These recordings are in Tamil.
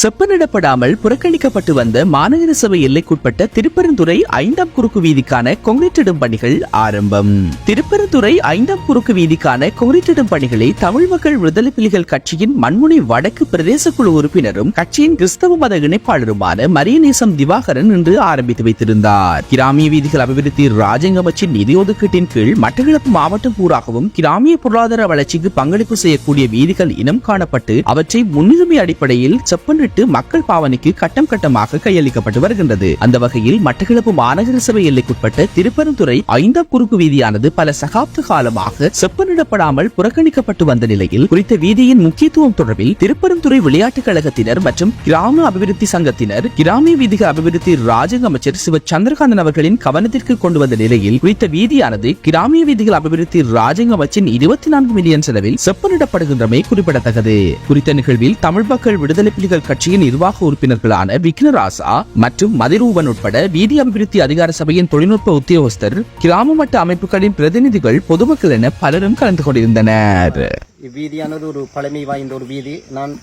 செப்பனிடப்படாமல் புறக்கணிக்கப்பட்டு வந்த மாநகர சபை எல்லைக்குட்பட்ட திருப்பரந்துறை ஐந்தாம் குறுக்கு வீதிக்கான கொங்கிரீட்டிடும் பணிகள் ஆரம்பம். திருப்பரந்துறை ஐந்தாம் குறுக்கு வீதிக்கான கொங்கிரீட்டிடும் பணிகளை தமிழ் மக்கள் விடுதலை புலிகள் கட்சியின் மண்முனை வடக்கு பிரதேச குழு உறுப்பினரும் கட்சியின் கிறிஸ்தவ மத இணைப்பாளருமான மரியநேசம் திவாகரன் இன்று ஆரம்பித்து வைத்திருந்தார். கிராமிய வீதிகள் அபிவிருத்தி ராஜங்கமச்சின் நிதி ஒதுக்கீட்டின் கீழ் மட்டக்களப்பு மாவட்டம் பூராகவும் கிராமிய பொருளாதார வளர்ச்சிக்கு பங்களிப்பு செய்யக்கூடிய வீதிகள் இனம் காணப்பட்டு அவற்றை முன்னுரிமை அடிப்படையில் செப்பன் பதினெட்டு மக்கள் பாவனைக்கு கட்டம் கட்டமாக கையளிக்கப்பட்டு வருகின்றது. அந்த வகையில் மட்டக்களப்பு மாநகர சபை எல்லைக்குட்பட்ட திருப்பரந்துறை ஐந்தாம் குறுக்கு வீதியானது பல சகாப்த காலமாக செப்பனிடப்படாமல் புறக்கணிக்கப்பட்டு வந்த நிலையில் குறித்த வீதியின் முக்கியத்துவம் தொடர்பில் திருப்பரந்துறை விளையாட்டுக் கழகத்தினர் மற்றும் கிராம அபிவிருத்தி சங்கத்தினர் கிராமிய வீதிகள் அபிவிருத்தி ராஜக அமைச்சர் சிவ சந்திரகாந்தன் அவர்களின் கவனத்திற்கு கொண்டு வந்த நிலையில் குறித்த வீதியானது கிராமிய வீதிகள் அபிவிருத்தி ராஜங்க அமைச்சின் இருபத்தி நான்கு மில்லியன் செலவில் செப்பனிடப்படுகின்றமை குறிப்பிடத்தக்கது. குறித்த நிகழ்வில் தமிழ் மக்கள் விடுதலை புலிகள் கட்சியின் நிர்வாக உறுப்பினர்களான விக்னராசா மற்றும் மதிரூபன் உட்பட வீதி அபிவிருத்தி அதிகார சபையின் தொழில்நுட்ப உத்தியோகஸ்தர் கிராம மட்ட அமைப்புகளின் பிரதிநிதிகள் பொதுமக்கள் என பலரும் கலந்து கொண்டிருந்தனர். இவ்வீதியானது ஒரு பழமை வாய்ந்த ஒரு வீதி. நான்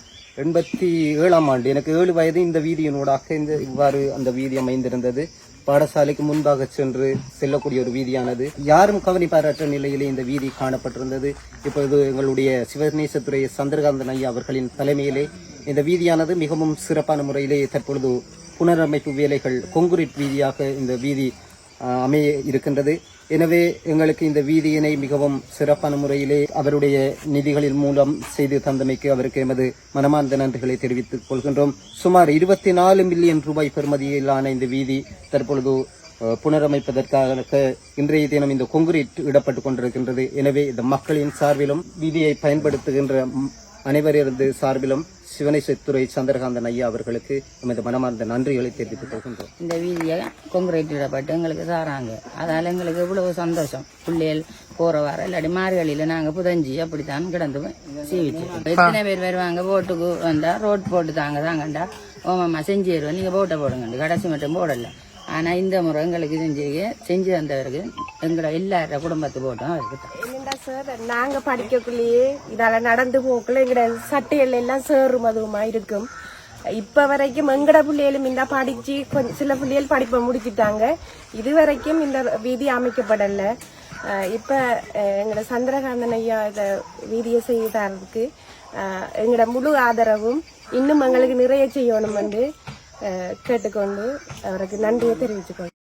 எண்பத்தி ஏழாம் ஆண்டு எனக்கு ஏழு வயது இந்த வீதியினூடாக இந்த இவ்வாறு அந்த வீதி அமைந்திருந்தது. பாடசாலைக்கு முன்பாக சென்று செல்லக்கூடிய ஒரு வீதியானது. யாரும் கவனிப்பாரற்ற நிலையிலே இந்த வீதி காணப்பட்டிருந்தது. இப்பொழுது எங்களுடைய சிவநேசத்துறை சந்திரகாந்தன் ஐயா அவர்களின் தலைமையிலே இந்த வீதியானது மிகவும் சிறப்பான முறையிலே தற்பொழுது புனரமைப்பு வேலைகள் கொங்குரிட் வீதியாக இந்த வீதி அமைய இருக்கின்றது எனவே எங்களுக்கு இந்த வீதியினை மிகவும் சிறப்பான முறையிலே அவருடைய நிதிகளின் மூலம் செய்து தந்தமைக்கு அவருக்கு எமது மனமார்ந்த நன்றிகளை தெரிவித்துக் கொள்கின்றோம். சுமார் இருபத்தி நாலு மில்லியன் ரூபாய் பெறுமதியிலான இந்த வீதி தற்பொழுது புனரமைப்பதற்காக இன்றைய தினம் இந்த கொங்குரீட் இடப்பட்டுக் கொண்டிருக்கின்றது. எனவே இந்த மக்களின் சார்பிலும் வீதியை பயன்படுத்துகின்ற அனைவரது சார்பிலும் சிவனேசத்துறை சந்திரகாந்தன் ஐயா அவர்களுக்கு எமது மனமார்ந்த நன்றிகளை தெரிவித்துக் கொள்கின்றோம். இந்த வீதியை கொங்கிரீட் இடப்பட்டு எங்களுக்கு தராங்க. அதால் எங்களுக்கு இவ்வளவு சந்தோஷம். பிள்ளைகள் போற வர இல்லாட்டி மார்கழியில நாங்க புதஞ்சி அப்படித்தான் கிடந்து சீவிச்சு எத்தனை பேர் வருவாங்க? போட்டுக்கு வந்தா ரோட் போட்டு தாங்க தாங்கண்டா. ஓமாம்மா செஞ்சு தருவோம் நீங்க போட்டை போடுங்க கடைசி மட்டும் போடல. ஆனா இந்த முறை எங்களுக்கு செஞ்சு செஞ்சு தந்தவருக்கு எங்களோட எல்லார குடும்பத்து போட்டோம் அவருக்கு என்னடா சார் நாங்க படிக்கக்குள்ளேயே இதால நடந்து போக்குள்ள எங்கட சட்டைகள் எல்லாம் சேரும் அதுவுமா இருக்கும். இப்ப வரைக்கும் எங்கட பிள்ளைகளும் இந்த படிச்சு கொஞ்சம் சில பிள்ளைகள் படிப்பை முடிச்சுட்டாங்க. இது வரைக்கும் இந்த வீதி அமைக்கப்படல. இப்போ இப்ப எங்கட சந்திரகாந்தன் ஐயா இத வீதியை செய்து தரதுக்கு எங்கட முழு ஆதரவும் இன்னும் எங்களுக்கு நிறைய செய்யணும் வந்து கேட்டுக்கொண்டு அவருக்கு நன்றியை தெரிவிச்சுக்கொள்கிறேன்